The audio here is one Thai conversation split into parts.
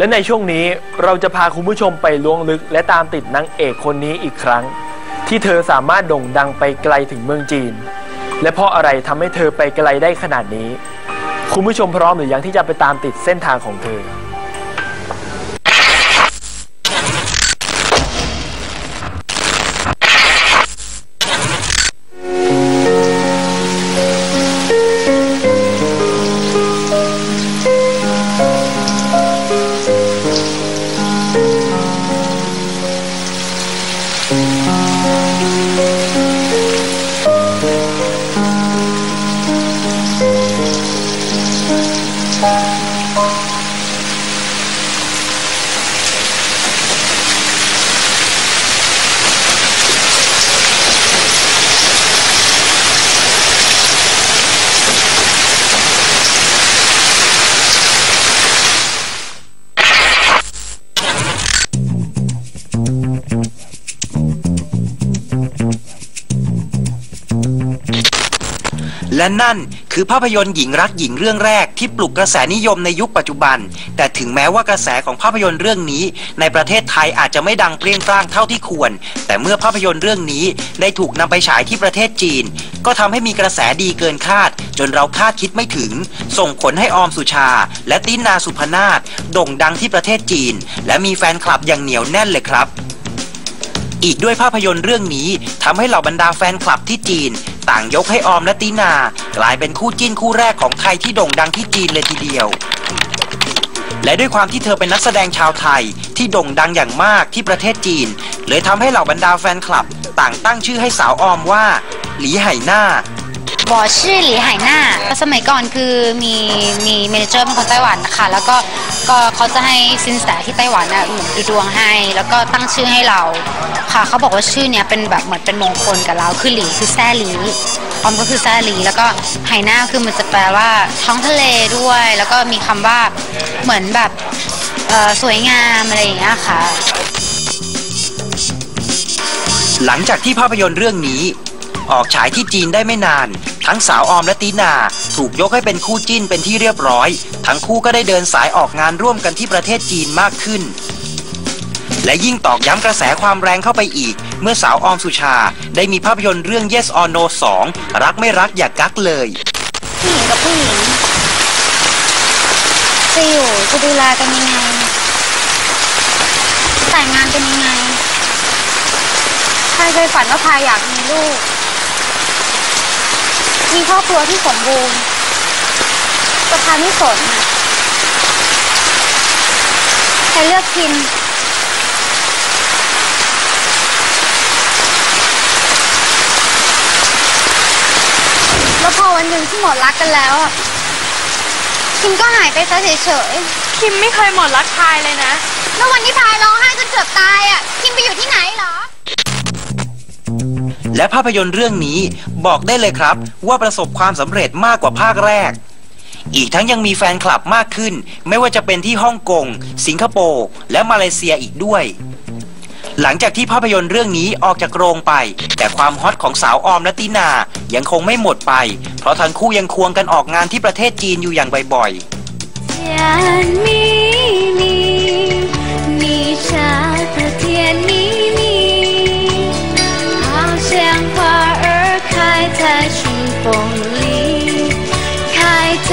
และในช่วงนี้เราจะพาคุณผู้ชมไปล้วงลึก และตามติดนางเอกคนนี้อีกครั้ง ที่เธอสามารถโด่งดังไปไกลถึงเมืองจีน และเพราะอะไรทำให้เธอไปไกลได้ขนาดนี้ คุณผู้ชมพร้อมหรือยังที่จะไปตามติดเส้นทางของเธอ และนั่น คือภาพยนตร์หญิงรักหญิงเรื่องแรกที่ปลุกกระแสนิยมในยุคปัจจุบัน แต่ถึงแม้ว่ากระแสของภาพยนตร์เรื่องนี้ ในประเทศไทยอาจจะไม่ดังเปรี้ยงปร้างเท่าที่ควร แต่เมื่อภาพยนตร์เรื่องนี้ได้ถูกนำไปฉายที่ประเทศจีน ก็ทำให้มีกระแสดีเกินคาด จนเราคาดคิดไม่ถึง ส่งผลให้ออมสุชา และตินาสุพนาศโด่งดังที่ประเทศจีน และมีแฟนคลับอย่างเหนียวแน่นเลยครับ อีกด้วยภาพยนตร์เรื่องนี้ทำให้เหล่าบรรดาแฟนคลับที่จีน ต่างยกให้ออมและตินา กลายเป็นคู่จิ้นคู่แรกของไทยที่โด่งดังที่จีนเลยทีเดียว และด้วยความที่เธอเป็นนักแสดงชาวไทยที่โด่งดังอย่างมากที่ประเทศจีน เลยทำให้เหล่าบรรดาแฟนคลับ ต่างตั้งชื่อให้สาวออมว่า หลี่ไห่หน้าบอชื่อหลี่ไห่หน้า สมัยก่อนคือมีมีเมนเจอร์เป็นคนไต้หวันนะคะแล้วก็ ก็เขาจะให้ซินแสที่ไต้หวันน่ะเหมือนดูดวงให้ แล้วก็ตั้งชื่อให้เรา ค่ะเขาบอกว่าชื่อเนี้ยเป็นแบบเหมือนเป็นมงคลกับเราคือหลีคือแซ่หลีออมก็คือแซ่หลีแล้วก็ไหหน้าคือมันจะแปลว่าท้องทะเลด้วย แล้วก็มีคำว่าเหมือนแบบสวยงามอะไรอย่างเงี้ยค่ะ หลังจากที่ภาพยนตร์เรื่องนี้ ออกฉายที่จีนได้ไม่นาน ทั้งสาวออมและตีนา ถูกยกให้เป็นคู่จิ้นเป็นที่เรียบร้อย ทั้งคู่ก็ได้เดินสายออกงานร่วมกันที่ประเทศจีนมากขึ้น และยิ่งตอกย้ำกระแสความแรงเข้าไปอีก เมื่อสาวออมสุชา ได้มีภาพยนตร์เรื่อง Yes or No 2 รักไม่รักอย่ากักเลยผู้หญิงกับผู้หญิงจะอยู่จะดูแลกันยังไงแต่งงานกันยังไงใครเคยฝันว่าพายอยากมีลูก มีครอบครัวที่สมบูรณ์แต่พายไม่สนน่ะใครเลือกคิมแล้วพอวันหนึ่งที่หมดรักกันแล้วอะคิมก็หายไปซะเฉยคิมไม่เคยหมดรักชายเลยนะๆแล้ววันที่พายร้องไห้จนเกือบตายอะคิมไปอยู่ที่ไหนเหรอ และภาพยนตร์เรื่องนี้บอกได้เลยครับ ว่าประสบความสำเร็จมากกว่าภาคแรก อีกทั้งยังมีแฟนคลับมากขึ้น ไม่ว่าจะเป็นที่ฮ่องกง สิงคโปร์และมาเลเซียอีกด้วย หลังจากที่ภาพยนตร์เรื่องนี้ออกจากโรงไป แต่ความฮอตของสาวออมและตินายังคงไม่หมดไป เพราะทั้งคู่ยังควงกันออกงานที่ประเทศจีนอยู่อย่างบ่อยๆ 风里，开在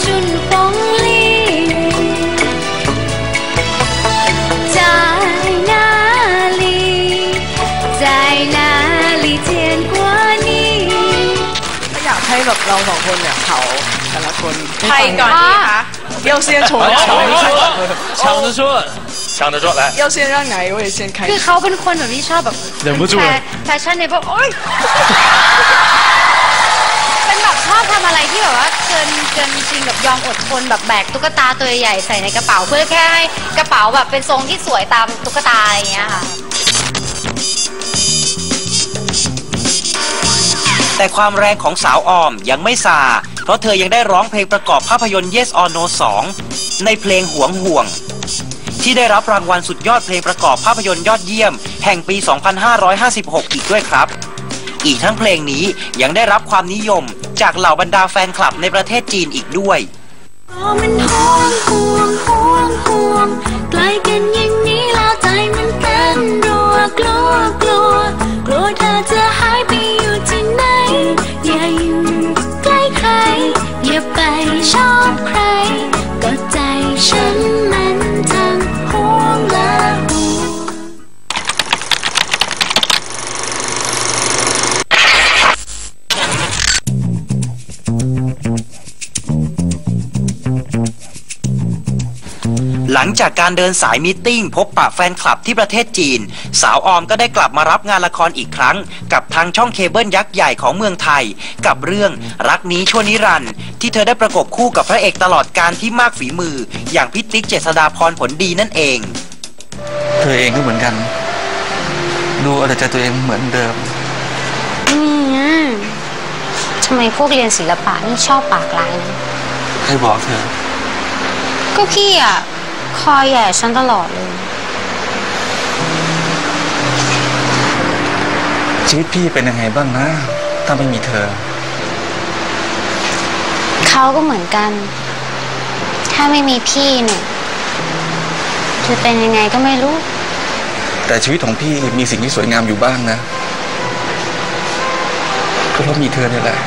春风里。在哪里，在哪里见过你？ ก็อยากให้แบบเราสองคนเนี่ยเผาแต่ละคน ใครก่อนดีคะ 要先从抢着说，抢着说，抢着说来，要先让哪一位先开 คือ 始？ เขาเป็นคนแบบที่ชอบแบบ 忍不住了 แฟชั่นในแบบโอ๊ย ทำอะไรที่แบบว่าเกินเกินจริงแบบยอมอดทนแบบแบกตุ๊กตาตัวใหญ่ใส่ในกระเป๋าเพื่อแค่ให้กระเป๋าแบบเป็นทรงที่สวยตามตุ๊กตาอะไรอย่างเงี้ยค่ะ แต่ความแรงของสาวออมยังไม่ซาเพราะเธอยังได้ร้องเพลงประกอบภาพยนตร์ Yes or No 2 ในเพลงหวงห่วง ที่ได้รับรางวัลสุดยอดเพลงประกอบภาพยนตร์ยอดเยี่ยม แห่งปี 2556 อีกด้วยครับ อีกทั้งเพลงนี้ยังได้รับความนิยมจากเหล่าบรรดาแฟนคลับในประเทศจีนอีกด้วยมันห่วงห่วงห่วงห่วงใกล้กันอย่างนี้แล้วใจมัน จากการเดินสายมีตติ้งพบปะแฟนคลับที่ประเทศจีน สาวออมก็ได้กลับมารับงานละครอีกครั้ง กับทางช่องเคเบิลยักษ์ใหญ่ของเมืองไทย กับเรื่องรักนี้ชั่วนิรันดร์ที่เธอได้ประกบคู่กับพระเอกตลอดการที่มากฝีมือ อย่างพิติ๊กเจษฎาพรผลดีนั่นเอง เธอเองก็เหมือนกัน ดูเอาแต่ใจตัวเองเหมือนเดิมอืมทำไมพวกเรียนศิลปะนี่ชอบปากร้ายนะใครบอกเธอ ก็พี่อะ คอยแย่ฉันตลอดเลย ชีวิตพี่เป็นยังไงบ้างนะ ถ้าไม่มีเธอ เขาก็เหมือนกัน ถ้าไม่มีพี่เนี่ยจะเป็นยังไงก็ไม่รู้ แต่ชีวิตของพี่มีสิ่งที่สวยงามอยู่บ้างนะก็เพราะมีเธอเนี่ยแหละ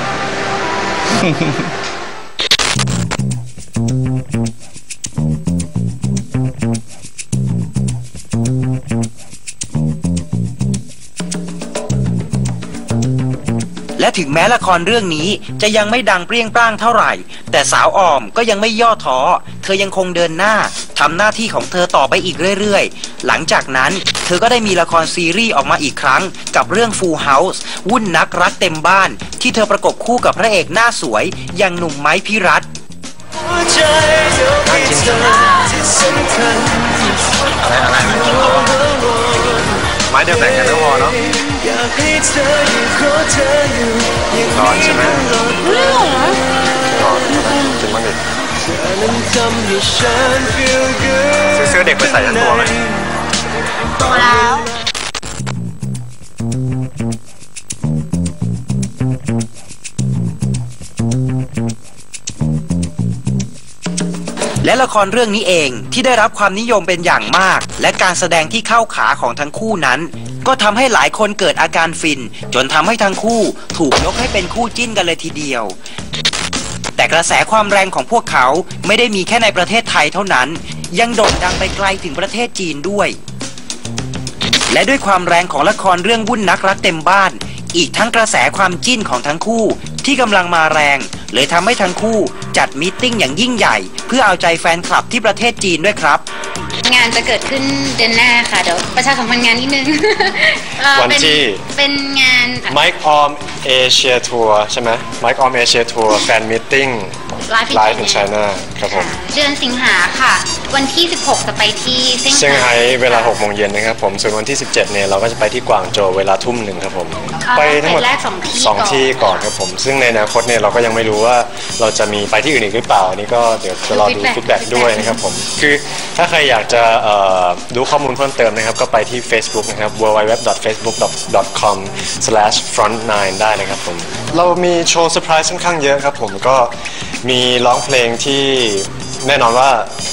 และถึงแม้ละครเรื่องนี้จะยังไม่ดังเปรี้ยงปร้างเท่าไหร่ แต่สาวออมก็ยังไม่ย่อท้อ เธอยังคงเดินหน้าทำหน้าที่ของเธอต่อไปอีกเรื่อยๆ หลังจากนั้นเธอก็ได้มีละครซีรีส์ออกมาอีกครั้ง กับเรื่อง Full House วุ่นนักรักเต็มบ้าน ที่เธอประกบคู่กับพระเอกหน้าสวยอย่างหนุ่มไม้พิรัตน์ ม้เดียวแต่งกันก็พอเนาะร้อนใช่ไหมร้อนจริงมั้งดิซื้อเสื้อเด็กไปใส่ทั้งตัวไหมโตแล้ว และละครเรื่องนี้เองที่ได้รับความนิยมเป็นอย่างมาก และการแสดงที่เข้าขาของทั้งคู่นั้น ก็ทำให้หลายคนเกิดอาการฟิน จนทำให้ทั้งคู่ถูกยกให้เป็นคู่จิ้นกันเลยทีเดียว แต่กระแสความแรงของพวกเขาไม่ได้มีแค่ในประเทศไทยเท่านั้น ยังโด่งดังไปไกลถึงประเทศจีนด้วย และด้วยความแรงของละครเรื่องวุ่นนักรักเต็มบ้าน อีกทั้งกระแสความจิ้นของทั้งคู่ ที่กำลังมาแรง เลยทำให้ทั้งคู่จัดมีติ้งอย่างยิ่งใหญ่ เพื่อเอาใจแฟนคลับที่ประเทศจีนด้วยครับานจะเกิดขึ้นเดือนหน้าค่ะ เดี๋ยวประชาสัมพันธ์งานนิดนึงเอ่อวันเป็นที่เป็นงานไมค์ออมเอเชียทัวร์ใช่ไหมไมค์ออมเอเชียทัวร์แฟนมิทติ้ง Live in ไลฟ์ในไช China น่าครับผมค่ะเดือนสิงหาค่ะ วันที่ 16 จะไปที่เซี่ยงเซี่ยงไฮ้ไฮ้เวลา6โมงเย็นนะครับผมส่วนวันที่ 17เนี่ยเราก็จะไปที่กวางโจวเวลาทุ่มหนึ่งครับผมไปทั้งหมดเฟสแรกสองที่สองที่ก่อนครับผม ซึ่งในอนาคตเนี่ยเราก็ยังไม่รู้ว่าเราจะมีไปที่อื่นอีกหรือเปล่าอันนี้ก็เดี๋ยวจะรอดู Feedback ฟีดแบ็ก ด้วยนะครับผม คือถ้าใครอยากจะเอ่อดูข้อมูลเพิ่มเติมนะครับ ก็ไปที่ Facebook นะครับ www.facebook.com/front9 ได้นะครับผม เรามีโชว์เซอร์ไพรส์ค่อนข้างเยอะครับผมก็มีร้องเพลงที่ แน่นอนว่า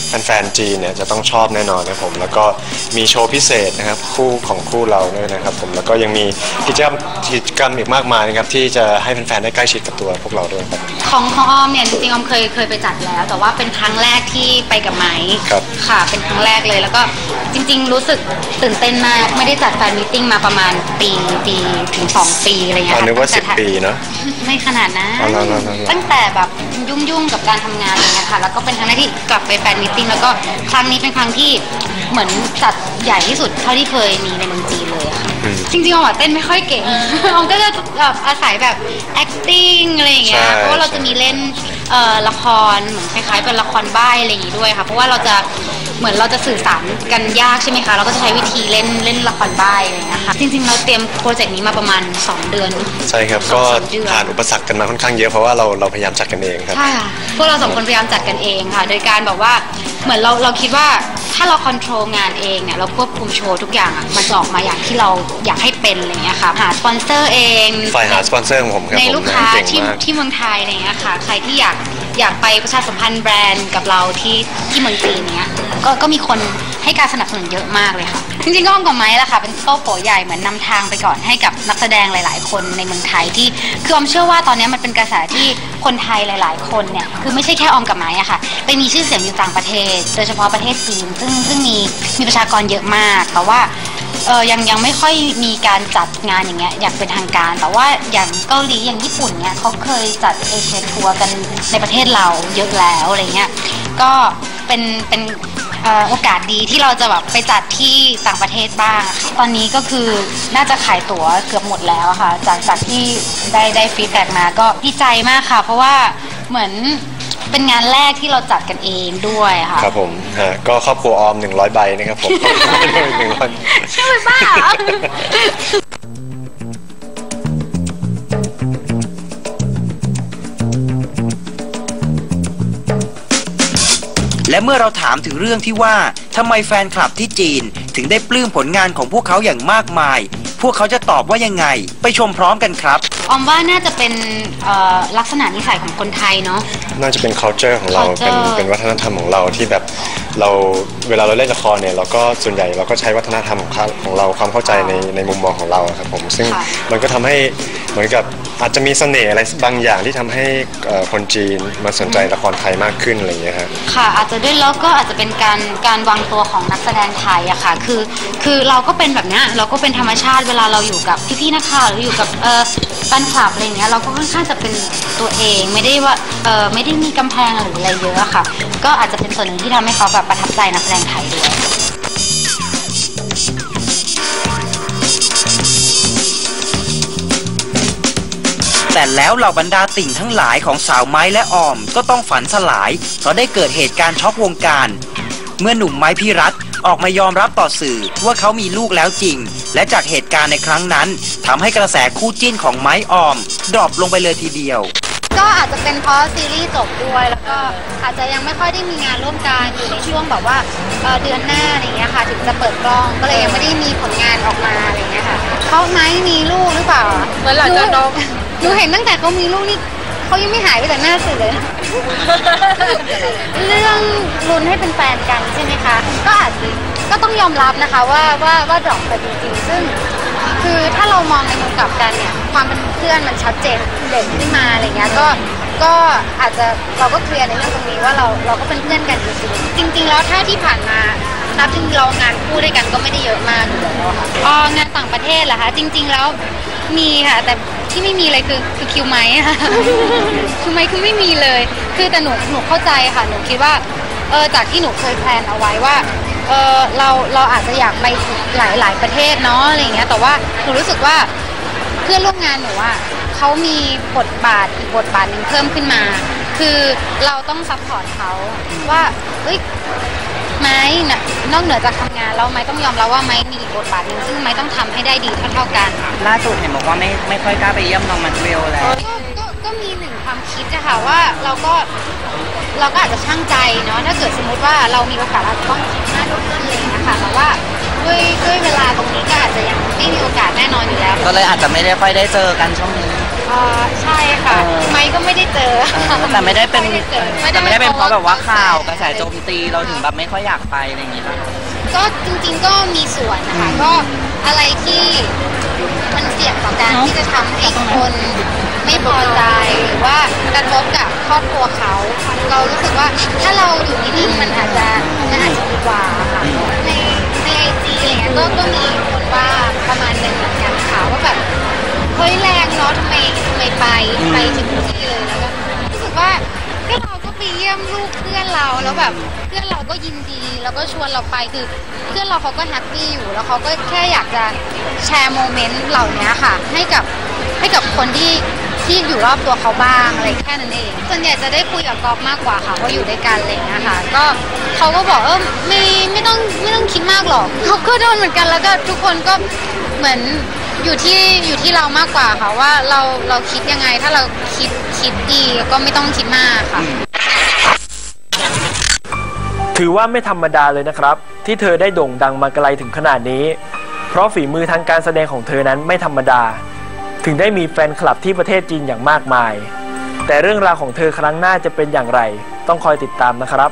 แฟนๆจีนเนี่ยจะต้องชอบแน่นอนนะครับผมแล้วก็มีโชว์พิเศษนะครับคู่ของคู่เราด้วยนะครับผมแล้วก็ยังมีกิจกรรมกิจกรรมอีกมากมายนะครับที่จะให้แฟนๆได้ใกล้ชิดกับตัวพวกเราด้วยครับ ของของออมเนี่ยจริงๆออมเคยเคยไปจัดแล้ว แต่ว่าเป็นครั้งแรกที่ไปกับไม้ครับ ค่ะ เป็นครั้งแรกเลยแล้วก็จริง ๆ รู้สึกตื่นเต้นมากไม่ได้จัดแฟนมิทติ้งมาประมาณปีปีถึงสองปีอะไรเงี้อ๋ยอนึกว่าตั้งแต่10ปีเนอะ ไม่ขนาดนั้นอ๋อเหรอเหรอเหรอตั้งแต่แบบยุ่งๆกับการทำงานอะไรเงี้ยค่ะ แล้วก็เป็นครั้งแรกที่กลับไปแฟนมิทติ้งแล้วก็ครั้งนี้เป็นครั้งที่เหมือนจัดใหญ่ที่สุดเท่าที่เคยมีในเมืองจีนเลยอะค่ะจริงๆออมอะเต้นไม่ค่อยเก่ง ออมก็จะแบบอาศัยแบบ acting อะไรอย่างเงี้ย ใช่เพราะว่าเราจะมีเล่นเอ่อละครเหมือนคล้ายๆเป็นละครใบ้อะไรอย่างงี้ด้วยค่ะ เพราะว่าเราจะ เหมือนเราจะสื่อสารกันยากใช่ไหมคะ เราก็จะใช้วิธีเล่นเล่นละครใบ้อะไรอย่างเงี้ยค่ะจริงๆ เราเตรียมโปรเจกต์นี้มาประมาณ 2 เดือน ใช่ครับสอก็งสามเดือนผ่านอุปสรรคกันมาค่อนข้างเยอะเพราะว่าเราเราพยายามจัดกันเองครับใช่ค่ะพวกเราสองคนพยายามจัดกันเองค่ะ โดยการแบบว่าเหมือนเราเราคิดว่าถ้าเราคอนโทรลงานเองเนี่ยเราควบคุมโชว์ทุกอย่างอะมันจะออกมาอย่างที่เราอยากให้เป็นอะไรเงี้ยค่ะหาสปอนเซอร์เองฝ่ายหาสปอนเซอร์ของผมครับในผมลูกค้าเก่งที่มากที่เมืองไทยอะไรเงี้ยค่ะ ใครที่อยาก อยากไปประชาสัมพันธ์แบรนด์กับเราที่ที่เมืองจีนเนี้ยก็ก็มีคนให้การสนับสนุนเยอะมากเลยค่ะ จริงๆก็อ้อมกับไม้ละค่ะ เป็นโต๊ะโผใหญ่เหมือนนำทางไปก่อนให้กับนักแสดงหลาย ๆ คนในเมืองไทยที่คือออมเชื่อว่าตอนนี้มันเป็นกระแสที่คนไทยหลาย ๆ คนเนี่ยคือไม่ใช่แค่ออมกับไม้อะค่ะไปมีชื่อเสียงอยู่ต่างประเทศ โดยเฉพาะประเทศจีนซึ่งซึ่งมีมีประชากรเยอะมากแต่ว่า เออยังยังไม่ค่อยมีการจัดงานอย่างเงี้ยอย่างเป็นทางการ แต่ว่าอย่างเกาหลีอย่างญี่ปุ่นเนี่ยเขาเคยจัดเอเชียทัวร์กันในประเทศเราเยอะแล้วอะไรเงี้ยก็เป็นเป็นออโอกาสดีที่เราจะแบบไปจัดที่ต่างประเทศบ้าง ตอนนี้ก็คือน่าจะขายตั๋วเกือบหมดแล้วค่ะ จากจากที่ได้ได้ฟีดแบ็กมาก็ดีใจมากค่ะ เพราะว่าเหมือน เป็นงานแรกที่เราจัดกันเองด้วยค่ะครับผมฮะก็ครอบครัวออม 100 ใบนะครับผมหนึ่งร้อยใช่ไหมบ้าเหรอและเมื่อเราถามถึงเรื่องที่ว่าทำไมแฟนคลับที่จีนถึงได้ปลื้มผลงานของพวกเขาอย่างมากมาย พวกเขาจะตอบว่ายังไง ไปชมพร้อมกันครับ ออมว่าน่าจะเป็นเอ่อลักษณะนิสัยของคนไทยเนาะ น่าจะเป็น culture ของเรา เป็น culture เป็นวัฒนธรรมของเราที่แบบเราเวลาเราเล่นละครเนี่ยเราก็ส่วนใหญ่เราก็ใช้วัฒนธรรมของเขาของเราความเข้าใจในในมุมมองของเราครับผมซึ่งค่ะ มันก็ทำให้เหมือนกับอาจจะมีเสน่ห์อะไรบางอย่างที่ทำให้เอ่อคนจีนมาสนใจละครไทยมากขึ้นอะไรอย่างเงี้ยฮะ ค่ะอาจจะด้วยแล้วก็อาจจะเป็นการการวางตัวของนักแสดงไทยอะค่ะ คือ คือเราก็เป็นแบบเนี้ยเราก็เป็นธรรมชาติเวลาเราอยู่กับพี่ๆนักข่าวหรืออยู่กับเออแฟนคลับอะไรเงี้ยเราก็ค่อนข้างจะเป็นตัวเองไม่ได้ว่าเออไม่ได้มีกำแพงหรืออะไรเยอะอะค่ะ ก็อาจจะเป็นส่วนหนึ่งที่ทำให้เขาแบบประทับใจนักแสดงไทยด้วยแต่แล้วเหล่าบรรดาติ่งทั้งหลายของสาวไม้และออมก็ต้องฝันสลาย เพราะได้เกิดเหตุการณ์ช็อกวงการ เมื่อหนุ่มไม้พี่รัฐ ออกมายอมรับต่อสื่อว่าเขามีลูกแล้วจริง และจากเหตุการณ์ในครั้งนั้นทำให้กระแสคู่จิ้นของไม้ออมดรอปลงไปเลยทีเดียว ก็อาจจะเป็นเพราะซีรีส์จบด้วยแล้วก็อาจจะยังไม่ค่อยได้มีงานร่วมกันอยู่ในช่วงแบบว่าเอ่อเดือนหน้าอะไรอย่างเงี้ยค่ะ ถึงจะเปิดกล้องก็เลยยังไม่ได้มีผลงานออกมาอะไรอย่างเงี้ยค่ะเขาไหมมีลูกหรือเปล่าเหมือนหลังจากน้อง หนูเห็นตั้งแต่เขามีลูกนี่เขายังไม่หายไปจากหน้าสื่อเลย เรื่องลุ้นให้เป็นแฟนกันใช่ไหมคะ ก็อาจจะก็ต้องยอมรับนะคะว่าว่าว่าดรอปไปจริงๆซึ่ง คือถ้าเรามองในมุมกลับกันเนี่ย ความเป็นเพื่อนมันชัดเจนเด่นขึ้นมาอะไรเงี้ยก็ก็อาจจะเราก็เคลียร์ในเรื่องตรงนี้ว่าเราเราก็เป็นเพื่อนกันจริงๆจริง ๆ แล้วถ้าที่ผ่านมานับจริงเรางานคู่ด้วยกันก็ไม่ได้เยอะมากอยู่แล้วค่ะอ๋องานต่างประเทศเหรอคะจริง ๆ แล้วมีค่ะแต่ ที่ไม่มีเลยคือคือคิวไม้ค่ะ คิวไม้คือไม่มีเลย คือแต่หนูหนูเข้าใจค่ะหนูคิดว่าเออจากที่หนูเคยแพลนเอาไว้ว่าเออเราเราอาจจะอยากไปหลายหลายประเทศเนาะอะไรอย่างเงี้ยแต่ว่าหนูรู้สึกว่าเพื่อนร่วมงานหนูอะเขามีบทบาทอีกบทบาทหนึ่งเพิ่มขึ้นมา คือเราต้องซัพพอร์ตเขาว่าเอ้ย ไม้น่ะนอกเหนือจากทำงานแล้วไม้ต้องยอมรับว่าไม้มีอีกบทบาทหนึ่งซึ่งไม้ต้องทำให้ได้ดีเท่าเท่าๆกัน ล่าสุดเห็นบอกว่าไม่ไม่ค่อยกล้าไปเยี่ยมน้องมาเวลแล้ว ก็ก็ก็มีหนึ่งความคิดอะค่ะว่าเราก็เราก็อาจจะช่างใจเนาะถ้าเกิดสมมุติว่าเรามีโอกาสเราจะต้องคิดมากขึ้นอะไรอย่างเลยนะคะแต่ว่าด้วยด้วยเวลาตรงนี้ก็อาจจะยังไม่มีโอกาสแน่นอนอยู่แล้ว ก็เลยอาจจะไม่ได้ค่อยได้เจอกันช่วงนี้เอ่อใช่ค่ะเออ ไม่ก็ไม่ได้เจอแต่ไม่ได้เป็นไม่ได้เจอแต่ไม่ได้เป็นเพราะแบบว่าข่าวกระแสโจมตีเราถึงแบบไม่ค่อยอยากไปอะไรอย่างงี้ป่ะ ก็จริงๆก็มีส่วนนะคะก็อะไรที่มันเสี่ยงต่อการที่จะทำให้คนไม่พอใจหรือว่ากระทบกับครอบครัวเขา เรารู้สึกว่าถ้าเราอยู่นิ่งๆมันอาจจะมันอาจจะดีกว่าค่ะในในไอจีอะไรเงี้ยก็ก็มีคนว่าประมาณหนึ่งเหมือนกันค่ะว่าแบบ เฮ้ยแรงเนาะทำไมทำไมไปไปถึงที่เลยแล้วก็รู้สึกว่าก็เราก็ไปเยี่ยมลูกเพื่อนเราแล้วแบบเพื่อนเราก็ยินดีแล้วก็ชวนเราไปคือเพื่อนเราเขาก็แฮปปี้อยู่แล้วเขาก็แค่อยากจะแชร์โมเมนต์เหล่านี้ค่ะ ให้กับให้กับคนที่ที่อยู่รอบตัวเขาบ้างอะไรแค่นั้นเองส่วนใหญ่จะได้คุยกับกอฟมากกว่าค่ะว่าอยู่ด้วยกันอะไรอย่างเงี้ยค่ะ ก็เขาก็บอกเออไม่ไม่ต้องไม่ต้องคิดมากหรอกเขาก็โดนเหมือนกันแล้วก็ทุกคนก็เหมือน อยู่ที่อยู่ที่เรามากกว่าค่ะว่าเราเราคิดยังไง ถ้าเราคิดคิดดีก็ไม่ต้องคิดมากค่ะ ถือว่าไม่ธรรมดาเลยนะครับ ที่เธอได้โด่งดังมาไกลถึงขนาดนี้ เพราะฝีมือทางการแสดงของเธอนั้นไม่ธรรมดา ถึงได้มีแฟนคลับที่ประเทศจีนอย่างมากมาย แต่เรื่องราวของเธอครั้งหน้าจะเป็นอย่างไร ต้องคอยติดตามนะครับ